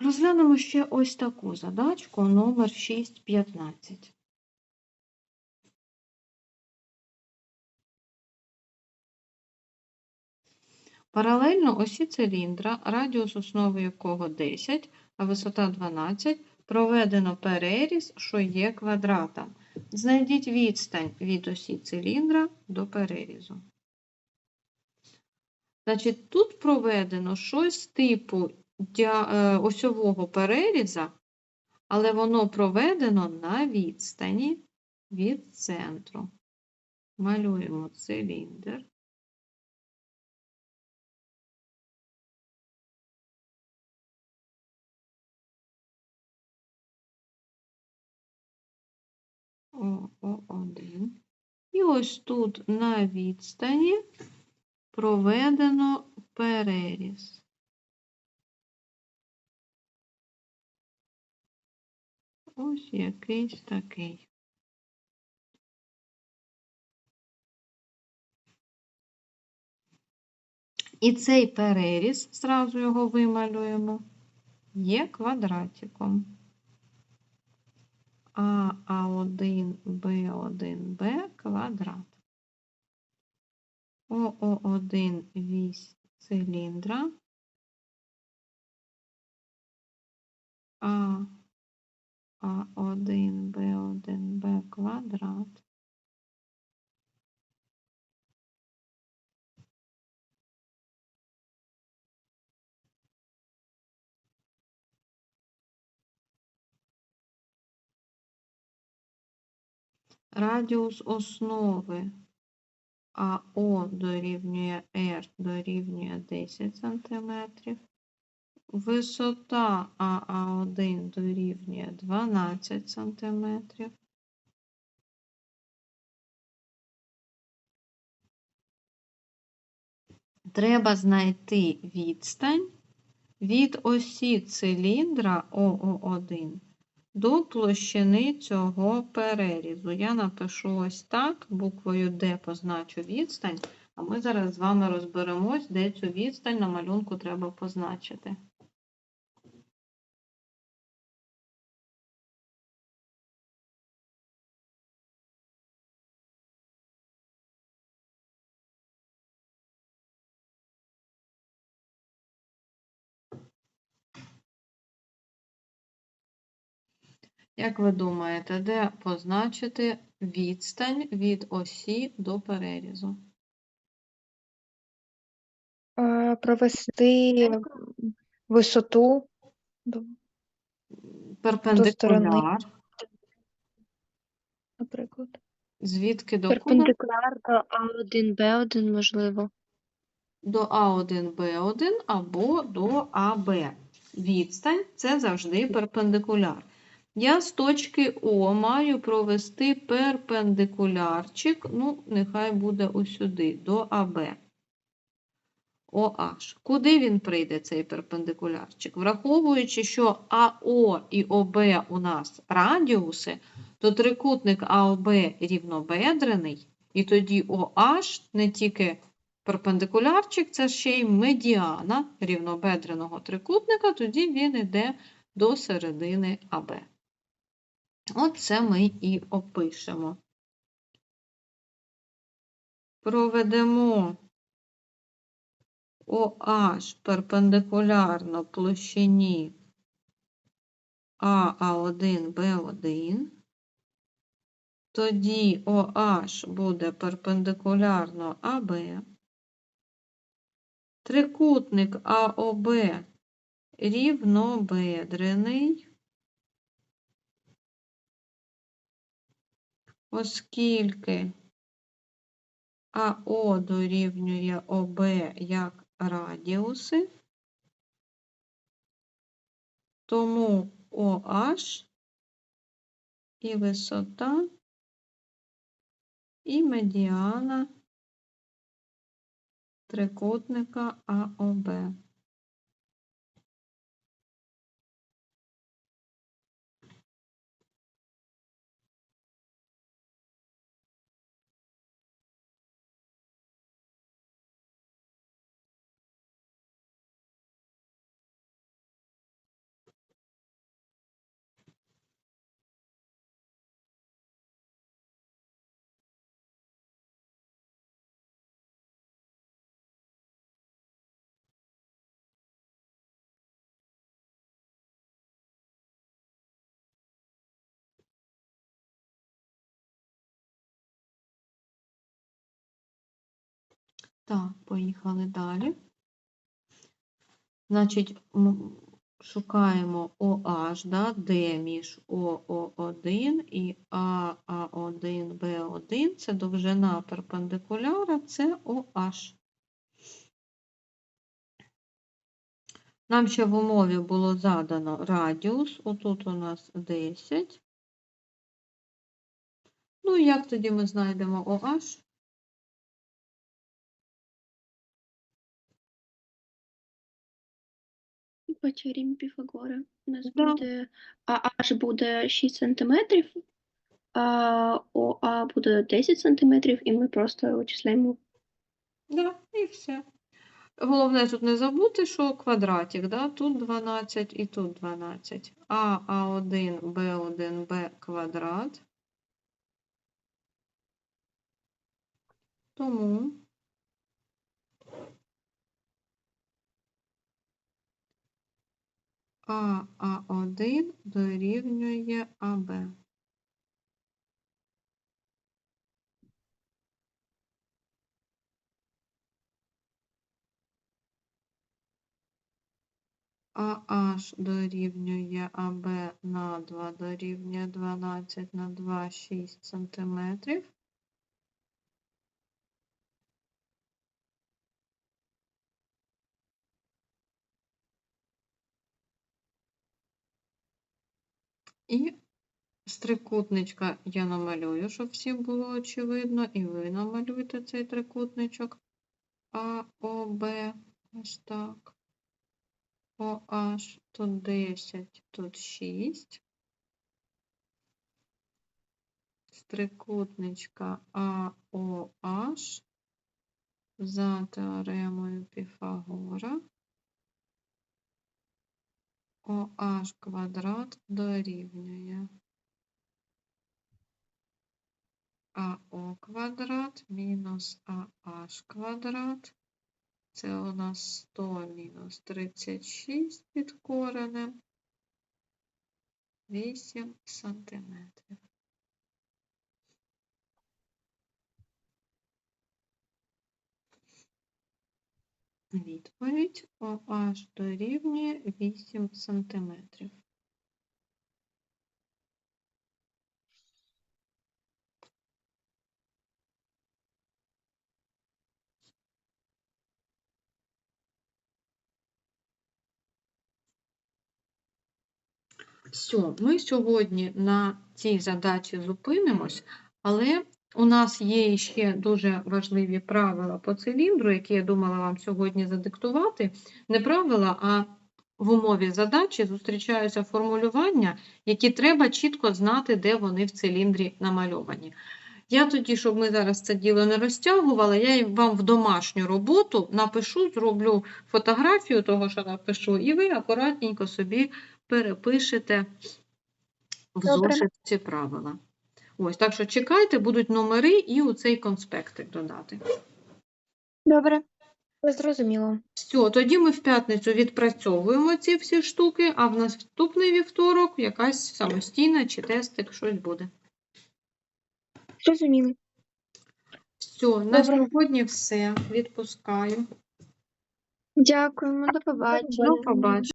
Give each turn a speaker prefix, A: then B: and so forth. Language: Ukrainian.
A: Розглянемо ще ось таку задачку номер 6.15. Паралельно осі циліндра, радіус основи якого 10, а висота 12, проведено переріз, що є квадратом. Знайдіть відстань від осі циліндра до перерізу. Значить, тут проведено щось типу осьового переріза, але воно проведено на відстані від центру. Малюємо циліндр. ОО1. І ось тут на відстані проведено переріз. Ось якийсь такий. І цей переріз, зразу його вималюємо, є квадратиком. А А1, Б1, Б квадрат. ОО1 вісь циліндра. А А1, Б1, Б квадрат. Радіус основи АО дорівнює R дорівнює 10 см. Висота АА1 дорівнює 12 см. Треба знайти відстань від осі циліндра ОО1 до площини цього перерізу. Я напишу ось так, буквою D позначу відстань, а ми зараз з вами розберемось, де цю відстань на малюнку треба позначити. Як ви думаєте, де позначити відстань від осі до перерізу?
B: Е, Провести висоту до-
A: Перпендикуляр.
B: наприклад.
A: Звідки до куди?
B: Перпендикуляр до А1, Б1, можливо.
A: До А1, Б1 або до АБ. Відстань це завжди перпендикуляр. Я з точки О маю провести перпендикулярчик, ну, нехай буде усюди, до АБ. OH. Куди він прийде, цей перпендикулярчик? Враховуючи, що АО і ОБ у нас радіуси, то трикутник АОБ рівнобедрений, і тоді OH не тільки перпендикулярчик, це ще й медіана рівнобедреного трикутника, тоді він йде до середини АБ. От це ми і опишемо. Проведемо OH перпендикулярно площині АА1, Б1. Тоді OH буде перпендикулярно АБ. Трикутник АОБ рівнобедрений, оскільки АО дорівнює ОБ як радіуси, тому OH і висота, і медіана трикутника АОБ. Так, поїхали далі. Значить, шукаємо OH, да, де між ОО1 і АА1, Б1. Це довжина перпендикуляра, це OH. Нам ще в умові було задано радіус, отут у нас 10. Ну, як тоді ми знайдемо OH?
C: По теоремі Піфагора у нас
A: Да.
C: буде АH буде 6 см, а ОА буде 10 см, і ми просто вичисляємо
A: Да, і все. Головне тут не забути, що квадратик, да? тут 12 і тут 12. А, А1, Б1, Б квадрат. Тому А, А1 дорівнює АБ. AH дорівнює АБ на 2 дорівнює 12 на 2, 6 сантиметрів. І з трикутничка я намалюю, щоб всім було очевидно, і ви намалюйте цей трикутничок АОБ. Ось так. OH тут 10, тут 6. З трикутничка AOH за теоремою Піфагора OH квадрат дорівнює АО квадрат мінус АH квадрат. Це у нас 100 мінус 36 під коренем. 8 сантиметрів. Відповідь OH дорівнює 8 сантиметрів. Все, ми сьогодні на цій задачі зупинимось, але у нас є ще дуже важливі правила по циліндру, які я думала вам сьогодні задиктувати. Не правила, а в умові задачі зустрічаються формулювання, які треба чітко знати, де вони в циліндрі намальовані. Я тоді, щоб ми зараз це діло не розтягували, я вам в домашню роботу напишу, зроблю фотографію того, що напишу, і ви акуратненько собі перепишете в зошит ці правила. Ось, так що чекайте, будуть номери і у цей конспектик додати.
B: Добре. Зрозуміло.
A: Все, тоді ми в п'ятницю відпрацьовуємо ці всі штуки, а в наступний вівторок якась самостійна чи тестик, щось буде.
B: Зрозуміло.
A: Все, на
B: Добре.
A: сьогодні все. Відпускаю.
B: Дякуємо, до побачення.
A: До побачення.